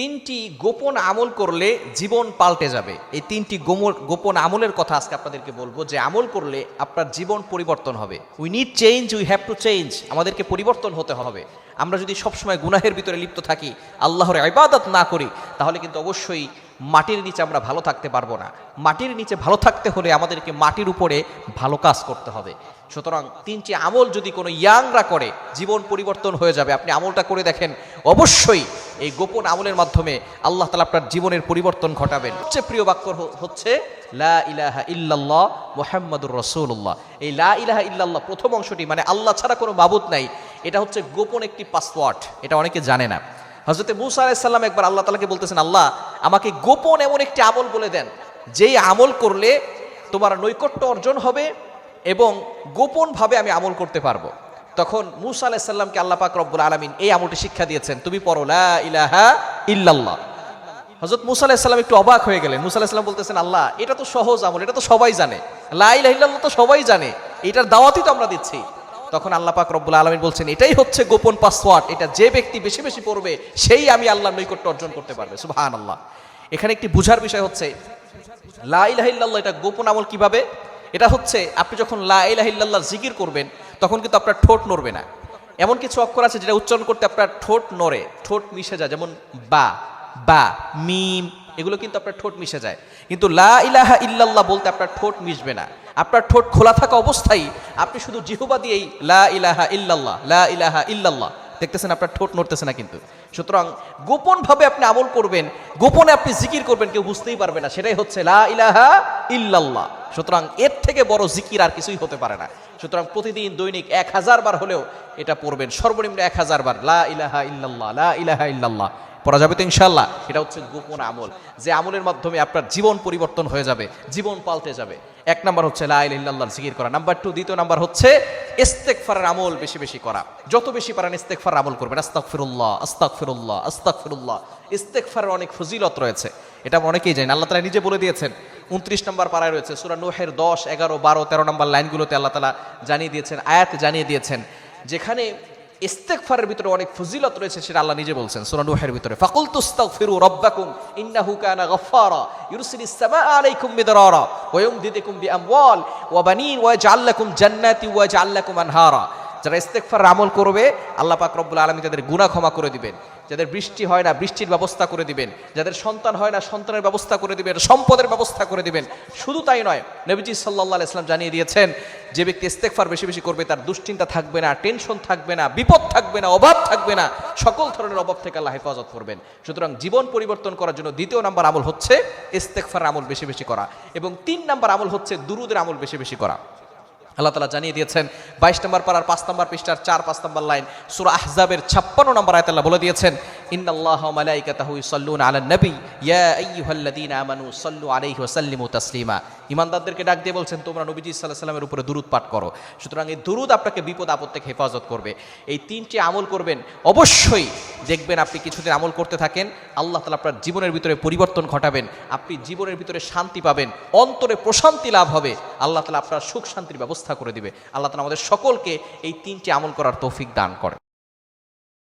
তিনটি গোপন আমল করলে জীবন পাল্টে যাবে। এই তিনটি গোপন আমলের কথা আজকে আপনাদেরকে বলব যে আমল করলে আপনার জীবন পরিবর্তন হবে। We need change we have to change আমাদেরকে পরিবর্তন হতে হবে। আমরা যদি সবসময় গুনাহের ভিতরে লিপ্ত থাকি, আল্লাহর ইবাদত না করি, তাহলে কিন্তু অবশ্যই মাটির নিচে আমরা ভালো থাকতে পারব না। মাটির নিচে ভালো থাকতে হলে আমাদেরকে মাটির উপরে ভালো কাজ করতে হবে। সুতরাং তিনটি আমল যদি কোনো ইয়াংরা করে, জীবন পরিবর্তন হয়ে যাবে। আপনি আমলটা করে দেখেন, অবশ্যই এই গোপন আমলের মাধ্যমে আল্লাহ তালা আপনার জীবনের পরিবর্তন ঘটাবেন। সবচেয়ে প্রিয় বাক্য হচ্ছে, লা ইলাহা ইল্লাল্লাহ মোহাম্মদুর রসুল্লাহ এই লা ইলাহা ইল্লাল্লাহ প্রথম অংশটি মানে আল্লাহ ছাড়া কোনো মাবুদ নাই। এটা হচ্ছে গোপন একটি পাসওয়ার্ড এটা অনেকে জানে না। হজরতে মুসা আলাইসাল্লাম একবার আল্লাহ তালাকে বলতেছেন, আল্লাহ, আমাকে গোপন এমন একটি আমল বলে দেন, যেই আমল করলে তোমার নৈকট্য অর্জন হবে এবং গোপনভাবে আমি আমল করতে পারব। তখন মুসা আলাইসাল্লামকে আল্লাহ পাক রব্বুল আলমিন এই আমলটি শিক্ষা দিয়েছেন, তুমি পড়ো, লা ইলাহা ইল্লাল্লাহ। হজরত মুসা আলাইসাল্লাম একটু অবাক হয়ে গেলেন। মুসা আলাইসাল্লাম বলতেছেন, আল্লাহ, এটা তো সহজ আমল, এটা তো সবাই জানে। লা ইলাহা ইল্লাল্লাহ তো সবাই জানে, এটার দাওয়াতই তো আমরা দিচ্ছি। তখন আল্লাহ পাক রব্বুল আলমিন বলছেন, এটাই হচ্ছে গোপন পাসওয়ার্ড এটা যে ব্যক্তি বেশি বেশি পড়বে, সেই আমি আল্লাহর নৈকট্য অর্জন করতে পারবে। সুবহান আল্লাহ এখানে একটি বুঝার বিষয় হচ্ছে, লা ইলাহা ইল্লাল্লাহ এটা গোপন আমল কীভাবে? এটা হচ্ছে, আপনি যখন লা ইলাহা ইল্লাল্লাহ জিকির করবেন তখন কিন্তু আপনার ঠোঁট নড়বে না। এমন কিছু অক্ষর আছে যেটা উচ্চারণ করতে আপনার ঠোঁট নড়ে, ঠোঁট মিশে যায়, যেমন বা বা, মিম, এগুলো কিন্তু আপনার ঠোঁট মিশে যায়। কিন্তু লা ইলাহা ইল্লাল্লাহ বলতে আপনার ঠোঁট মিশবে না। আপনার ঠোঁট খোলা থাকা অবস্থায় আপনি শুধু জিহুবা দিয়েই লা ইলাহা ইল্লাল্লাহ, লা ইলাহা ইল্লাল্লাহ দেখতেছেন আপনার ঠোঁট নড়তেছে না কিন্তু। সুতরাং গোপনভাবে আপনি আমল করবেন, গোপনে আপনি জিকির করবেন, কেউ বুঝতেই পারবে না। সেটাই হচ্ছে লা ইলাহা ইল্লাল্লাহ। সুতরাং এর থেকে বড় জিকির আর কিছুই হতে পারে না। সুতরাং প্রতিদিন দৈনিক এক হাজার বার হলেও এটা পড়বেন, সর্বনিম্ন এক হাজার বার, লা ইলাহা ইল্লাল্লাহ, লা ইলাহা ইল্লাল্লাহ। পড়া যাবে তো ইনশাল্লাহ এটা হচ্ছে গোপন আমল, যে আমলের মাধ্যমে আপনার জীবন পরিবর্তন হয়ে যাবে, জীবন পাল্টে যাবে। এক নাম্বার হচ্ছে লা ইলাহা জিকির করা। নাম্বার টু দ্বিতীয় নাম্বার হচ্ছে ইস্তেকফারের আমল বেশি বেশি করা। যত বেশি পারেন ইস্তেকফার আমল করবেন। আস্তাগফিরুল্লাহ আস্তাগফিরুল্লাহ আস্তাগফিরুল্লাহ। ইস্তেকফারের অনেক ফজিলত রয়েছে। এটা অনেকেই জানেন আল্লাহ তালা নিজে বলে দিয়েছেন, উনত্রিশ নম্বর পাড়ায় রয়েছে, সুরা নোহের দশ, এগারো, বারো, তেরো নম্বর লাইনগুলোতে আল্লাহ তালা জানিয়ে দিয়েছেন, আয়াত জানিয়ে দিয়েছেন। যেখানে ইস্তেকফারের ভিতরে অনেক ফজিলত রয়েছে সেটা আল্লাহ নিজে বলছেন সোনা নূহের ভিতরে। ফাকুল তুস্তাগফিরু রব্বাকুম ইন্নাহু কানা গফফারা ইউরসিলিস সামা আলাইকুম মিদরারা ওয়া ইউমদিদুকুম বিআমওয়াল ওয়া বানিন ওয়া জাআল্লাকুম লাকুম জান্নাতি ওয়া জাআল্লাকুম লাকুম আনহারা। যারা ইস্তেকফার আমল করবে, আল্লাহ পাক রব্বুল আলামিন তাদের গুনাহ ক্ষমা করে দিবেন। যাদের বৃষ্টি হয় না, বৃষ্টির ব্যবস্থা করে দিবেন। যাদের সন্তান হয় না, সন্তানের ব্যবস্থা করে দিবেন, সম্পদের ব্যবস্থা করে দিবেন। শুধু তাই নয়, নবীজি আলাইহি ইসলাম জানিয়ে দিয়েছেন যে ব্যক্তি ইস্তেকফার বেশি বেশি করবে, তার দুশ্চিন্তা থাকবে না, টেনশন থাকবে না, বিপদ থাকবে না, অভাব থাকবে না, সকল ধরনের অভাব থেকে আল্লাহ হেফাজত করবেন। সুতরাং জীবন পরিবর্তন করার জন্য দ্বিতীয় নাম্বার আমল হচ্ছে ইস্তেকফার আমল বেশি বেশি করা এবং তিন নাম্বার আমল হচ্ছে দুরুদের আমল বেশি বেশি করা। আল্লাহ তালা জানিয়ে দিয়েছেন, বাইশ নম্বর পাড়ার পাঁচ নম্বর পৃষ্ঠার চার পাঁচ নম্বর লাইন, সুরা আহজাবের ছাপ্পান্ন নম্বর আয়তাল্লাহ বলে দিয়েছেন ইন্নাল্লাহ মালাইকাতাহু ইসাল্লুন আলা নবী ইয়া আইয়ুহাল্লাযীনা আমানু সাল্লু আলাইহি ওয়া সাল্লিমু তাসলিমা ইমানদারদেরকে ডাক দিয়ে বলছেন, তোমরা নবীজি আলাইহি সাল্লামের উপরে দুরূদ পাঠ করো। সুতরাং এই দুরূদ আপনাকে বিপদ আপদ থেকে হেফাজত করবে। এই তিনটি আমল করবেন, অবশ্যই দেখবেন আপনি কিছুদিন আমল করতে থাকেন, আল্লাহ তালা আপনার জীবনের ভিতরে পরিবর্তন ঘটাবেন, আপনি জীবনের ভিতরে শান্তি পাবেন, অন্তরে প্রশান্তি লাভ হবে, আল্লাহ তালা আপনার সুখ শান্তির ব্যবস্থা করে দিবে। আল্লাহ তালা আমাদের সকলকে এই তিনটি আমল করার তৌফিক দান করে